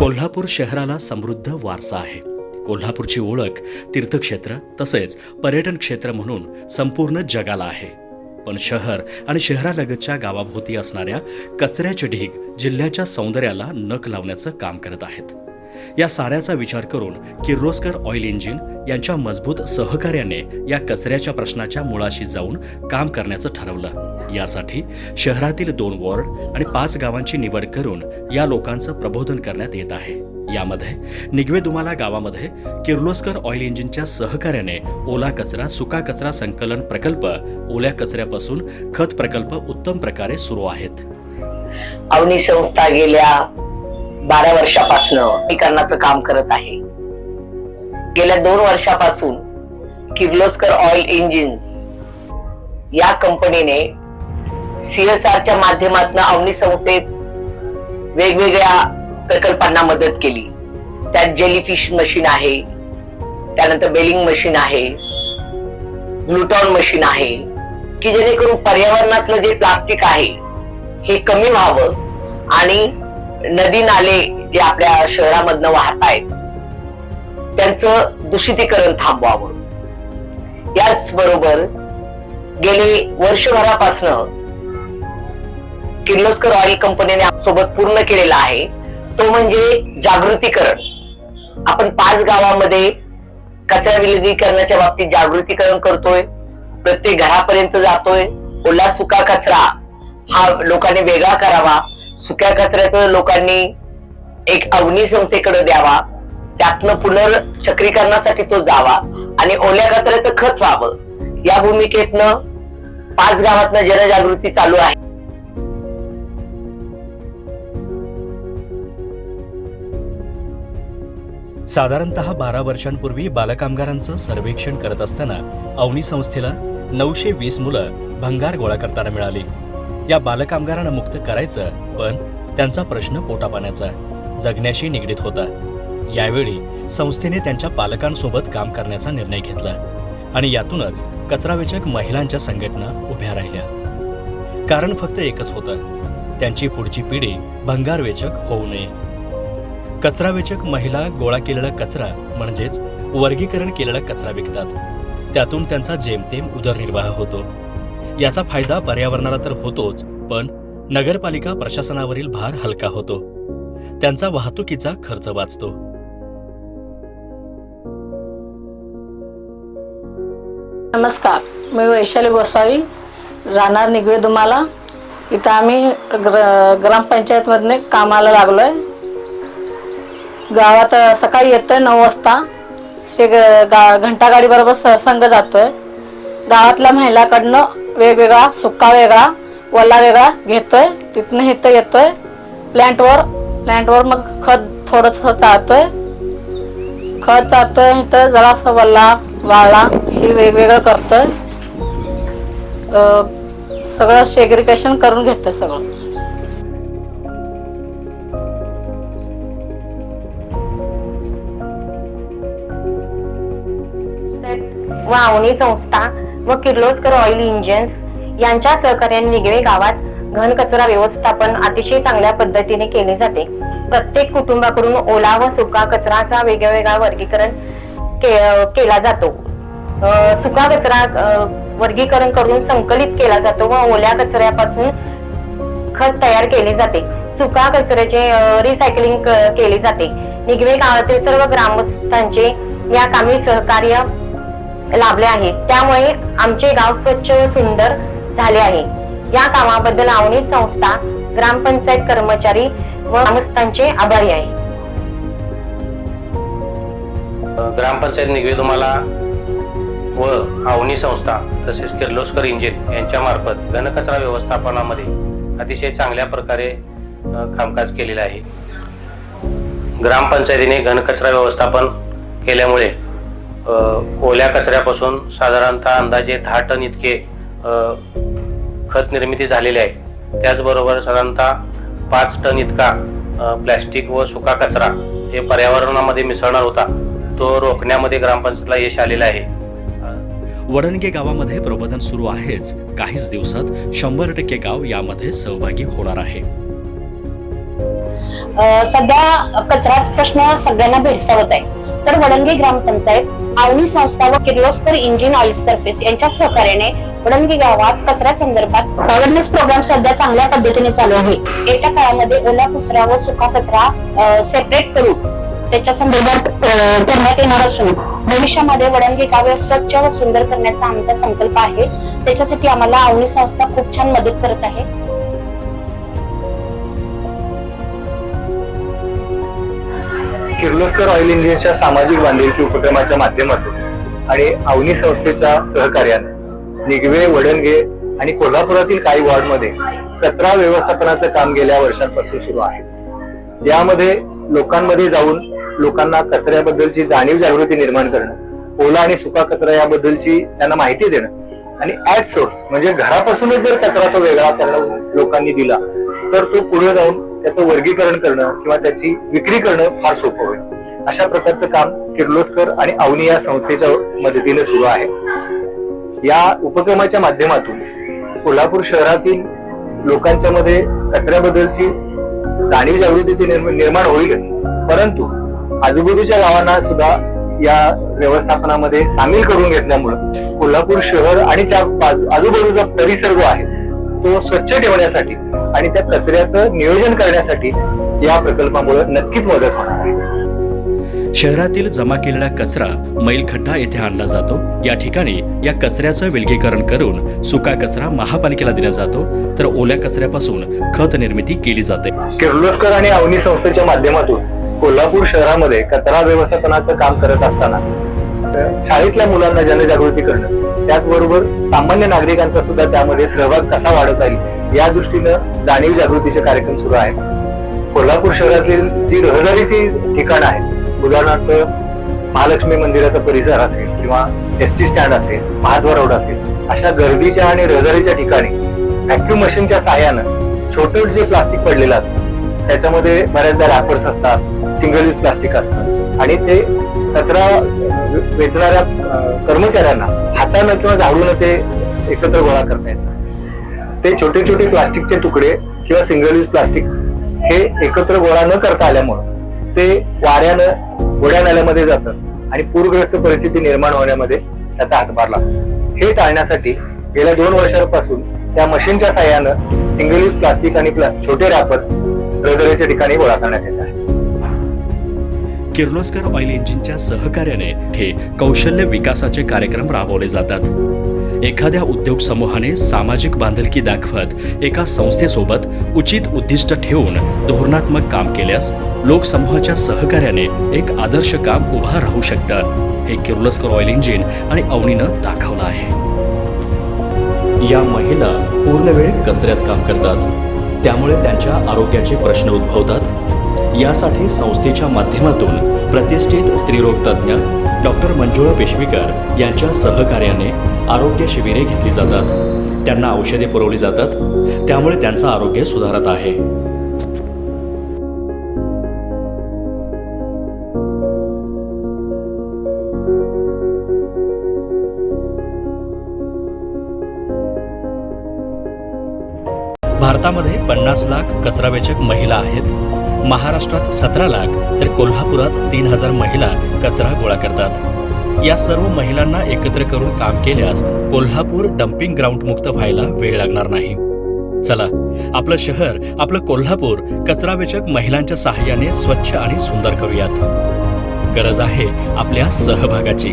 कोल्हापूर शहराला समृद्ध वारसा आहे. कोल्हापूरची ओळख तीर्थक्षेत्र तसेच पर्यटन क्षेत्र म्हणून संपूर्ण जगाला आहे. पण शहर आणि शहरालगतच्या गावाभोवती असणाऱ्या कचऱ्याचे ढीग जिल्ह्याच्या सौंदर्याला नख लावण्याचं काम करत आहेत. या साऱ्याचा विचार करून किर्लोस्कर ऑइल इंजिन यांच्या मजबूत सहकार्याने या कचऱ्याच्या प्रश्नाच्या मुळाशी जाऊन काम करण्याचं ठरवलं. यासाठी शहरातील दोन वॉर्ड आणि पाच गावांची निवड करून या लोकांचं प्रबोधन करण्यात येत आहे. यामध्ये निगवेदुमाला गावामध्ये किर्लोस्कर ऑइल इंजिनच्या सहकार्याने ओला कचरा सुका कचरा संकलन प्रकल्प ओल्या कचऱ्यापासून खत प्रकल्प उत्तम प्रकारे सुरू आहेत. अवनी संस्था गेल्या बारा वर्षापासून करण्याचं काम करत आहे. गेल्या दोन वर्षापासून किर्लोस्कर ऑइल इंजिन या कंपनीने सीएसआरच्या माध्यमातून अवनी संस्थेत वेगवेगळ्या प्रकल्पांना मदत केली. त्यात जेलीफिश मशीन आहे त्यानंतर बेलिंग मशीन आहे ग्लुटॉन मशीन आहे की जेणेकरून पर्यावरणातलं जे प्लास्टिक आहे हे कमी व्हावं आणि नदी नाले जे आपल्या शहरामधनं वाहत आहेत त्यांचं दूषितीकरण थांबवावं. याच बरोबर गेले वर्षभरापासनं किर्लोस्कर ऑइल कंपनीने सोबत पूर्ण केलेला आहे. तो म्हणजे जागृतीकरण. आपण पाच गावामध्ये कचरा विलगीकरणाच्या बाबतीत जागृतीकरण करतोय. प्रत्येक घरापर्यंत जातोय. ओला सुका कचरा हा लोकांनी वेगळा करावा. सुक्या कचऱ्याचं लोकांनी एक अग्नी संस्थेकडे द्यावा. त्यातनं पुनर्चक्रीकरणासाठी तो जावा आणि ओल्या कचऱ्याचं खत व्हावं. या भूमिकेतनं पाच गावातनं जनजागृती चालू आहे. साधारणतः बारा वर्षांपूर्वी बालकामगारांचं सर्वेक्षण करत असताना अवनी संस्थेला नऊशे वीस मुलं भंगार गोळा करताना मिळाली. या बालकामगारांना मुक्त करायचं पण त्यांचा प्रश्न पोटापाण्याचा जगण्याशी निगडीत होता. यावेळी संस्थेने त्यांच्या पालकांसोबत काम करण्याचा निर्णय घेतला आणि यातूनच कचरावेचक महिलांच्या संघटना उभ्या राहिल्या. कारण फक्त एकच होतं त्यांची पुढची पिढी भंगारवेचक होऊ नये. कचरावेचक महिला गोळा केलेला कचरा म्हणजेच वर्गीकरण केलेला कचरा विकतात. त्यातून त्यांचा जेमतेम उदरनिर्वाह होतो. याचा फायदा पर्यावरणाला तर होतोच पण नगरपालिका प्रशासनावरील भार हलका होतो. त्यांचा वाहतुकीचा खर्च वाचतो. नमस्कार मी वैशाली गोसावी राहणार निघूय तुम्हाला. इथं आम्ही ग्र ग्रामपंचायतमधने कामाला लागलो आहे गावात सकाळी येतोय नऊ वाजता. शे गा घंटागाडीबरोबर स संघ जातोय. गावातल्या महिलाकडनं वेगवेगळा सुका वेगळा वल्ला वेगळा घेतोय. तिथनं इथं येतोय. प्लॅन्टवर प्लॅन्टवर मग खत थोडंसं चालतोय खत चालतोय इथं जरासं वल्ला वाळला हे वेगवेगळं करतोय. अं, सगळं सेग्रिकेशन करून घेतोय सगळं. वावणी संस्था व किर्लोस्कर ऑइल इंजिन्स यांच्या सहकार्याने निगवे गावात घन कचरा व्यवस्थापन अतिशय चांगल्या पद्धतीने केले जाते. प्रत्येक कुटुंबाकडून ओला व सुका कचरा असा वर्गीकरण के- केला जातो. सुका कचरा वर्गीकरण करून संकलित केला जातो व ओल्या कचऱ्यापासून खत तयार केले जाते. सुका कचऱ्याचे रिसायकलिंग केले जाते. निगवे गावातील सर्व ग्रामस्थांचे या कामी सहकार्य लाभले आहे. त्यामुळे आमचे गाव स्वच्छ व सुंदर झाले आहे. या कामाबद्दल आवणी संस्था ग्रामपंचायत कर्मचारी व ग्रामस्थांचे आभारी आहे. ग्रामपंचायत निगवे तुम्हाला व आवनी संस्था तसेच किर्लोस्कर इंजिन यांच्या मार्फत घनकचरा व्यवस्थापनामध्ये अतिशय चांगल्या प्रकारे कामकाज केलेलं आहे. ग्रामपंचायतीने घनकचरा व्यवस्थापन केल्यामुळे ओल्या कचऱ्यापासून साधारणतः अंदाजे दहा टन इतके खत निर्मिती झालेली आहे. त्याचबरोबर साधारणतः पाच टन इतका प्लॅस्टिक व सुका कचरा हे पर्यावरणामध्ये मिसळणार होता. तो रोखण्यामध्ये ग्रामपंचायतला यश आलेलं आहे. वडणगे गावामध्ये प्रबोधन सुरू आहेच. काहीच दिवसात शंभर टक्के गाव यामध्ये सहभागी होणार आहे. सध्या कचराचा प्रश्न सगळ्यांना भेडसावत आहे. तर वडंगे ग्रामपंचायत आवनी संस्था व किर्लोस्कर इंजिन ऑइल्स तर्फे यांच्या सहकार्याने वडंगे गावात कचऱ्या संदर्भात अवेअरनेस प्रोग्राम सध्या चांगल्या पद्धतीने चालू आहे. येत्या काळामध्ये ओला कचरा व सुका कचरा सेपरेट करून त्याच्या संदर्भात करण्यात येणार असून भविष्यामध्ये वडंगी गाव स्वच्छ व सुंदर करण्याचा आमचा संकल्प आहे. त्याच्यासाठी आम्हाला आवनी संस्था खूप छान मदत करत आहे. किर्लोस्कर ऑइल इंजिनच्या सामाजिक बांधिलकी उपक्रमाच्या माध्यमातून आणि अवनी संस्थेच्या सहकार्याने निगवे वडणगे आणि कोल्हापुरातील काही वॉर्डमध्ये कचरा व्यवस्थापनाचं काम गेल्या वर्षांपासून सुरू आहे. यामध्ये लोकांमध्ये जाऊन लोकांना कचऱ्याबद्दलची जाणीव जागृती निर्माण करणं ओला आणि सुका कचरा याबद्दलची त्यांना माहिती देणं आणि ऍट सोर्स म्हणजे घरापासूनच जर कचरा तो वेगळा करणं लोकांनी दिला तर तो पुढे जाऊन त्याचं वर्गीकरण करणं किंवा त्याची विक्री करणं फार सोपं होईल. अशा प्रकारचं काम किर्लोस्कर आणि अवनी या संस्थेच्या मदतीने सुरू आहे. या उपक्रमाच्या माध्यमातून कोल्हापूर शहरातील लोकांच्या मध्ये कचऱ्याबद्दलची जाणीव जागृतीची निर्माण होईलच. परंतु आजूबाजूच्या गावांना सुद्धा या व्यवस्थापनामध्ये सामील करून घेतल्यामुळं कोल्हापूर शहर आणि त्या आजूबाजूचा परिसर जो आहे तो स्वच्छ ठेवण्यासाठी आणि त्या कचऱ्याचं नियोजन करण्यासाठी या प्रकल्पामुळे नक्कीच मदत होणार आहे. शहरातील जमा केलेला कचरा मैलखड्डा येथे आणला जातो. या ठिकाणी या कचऱ्याचं विलगीकरण करून सुका कचरा महापालिकेला दिला जातो. तर ओल्या कचऱ्यापासून खत निर्मिती केली जाते. किर्लोस्कर आणि अवनी संस्थेच्या माध्यमातून कोल्हापूर शहरामध्ये कचरा व्यवस्थापनाचं काम करत असताना शाळेतल्या मुलांना जनजागृती करणं. त्याचबरोबर सामान्य नागरिकांचा सुद्धा त्यामध्ये सहभाग कसा वाढवता येईल या दृष्टीनं जाणीव जागृतीचे कार्यक्रम सुरू आहेत. कोल्हापूर शहरातील जी रहदारीची ठिकाणं आहेत उदाहरणार्थ महालक्ष्मी मंदिराचा परिसर असेल किंवा एस टी स्टँड असेल महाद्वार रोड असेल अशा गर्दीच्या आणि रहदारीच्या ठिकाणी व्हॅक्युम मशीनच्या सहाय्यानं छोटं जे प्लास्टिक पडलेलं असतं त्याच्यामध्ये बऱ्याचदा रॅपर्स असतात सिंगल यूज प्लास्टिक असतात आणि ते कचरा वेचणाऱ्या कर्मचाऱ्यांना हातानं किंवा झाडून ते एकत्र गोळा करता येतात ते छोटे छोटे प्लास्टिकचे तुकडे किंवा सिंगल यूज प्लास्टिक हे एकत्र गोळा न करता आल्यामुळं ते वाऱ्यानं गोड्या नाल्यामध्ये जातं आणि पूरग्रस्त परिस्थिती निर्माण होण्यामध्ये त्याचा हातभार लागतो. हे टाळण्यासाठी गेल्या दोन वर्षांपासून त्या मशीनच्या साह्यानं सिंगल यूज प्लास्टिक आणि प्ला- छोटे रॅपर्स रहदारीच्या ठिकाणी गोळा करण्यात येत आहे किर्लोस्कर ऑइल इंजिनच्या सहकार्याने हे कौशल्य विकासाचे कार्यक्रम राबवले जातात. एखाद्या उद्योग समूहाने सामाजिक बांधिलकी दाखवत एका संस्थेसोबत उचित उद्दिष्ट ठेवून धोरणात्मक काम केल्यास लोकसमूहाच्या सहकार्याने एक आदर्श काम उभा राहू शकतं. हे किर्लोस्कर ऑइल इंजिन आणि अवनीनं दाखवलं आहे. या महिला पूर्ण वेळ कचऱ्यात काम करतात. त्यामुळे त्यांच्या आरोग्याचे प्रश्न उद्भवतात. यासाठी संस्थेच्या माध्यमातून प्रतिष्ठित स्त्रीरोग तज्ज्ञ डॉक्टर मंजुळा पेशवेकर यांच्या सहकार्याने आरोग्य शिबिरे घेतली जातात. त्यांना औषधे पुरवली जातात. त्यामुळे त्यांचं आरोग्य सुधारत आहे. भारतामध्ये पन्नास लाख कचरावेचक महिला आहेत. महाराष्ट्रात सतरा लाख तर कोल्हापुरात तीन हजार महिला कचरा गोळा करतात. या सर्व महिलांना एकत्र करून काम केल्यास कोल्हापूर डम्पिंग ग्राउंड मुक्त व्हायला वेळ लागणार नाही. चला आपलं शहर आपलं कोल्हापूर कचरावेचक महिलांच्या सहाय्याने स्वच्छ आणि सुंदर करूयात. गरज आहे आपल्या सहभागाची.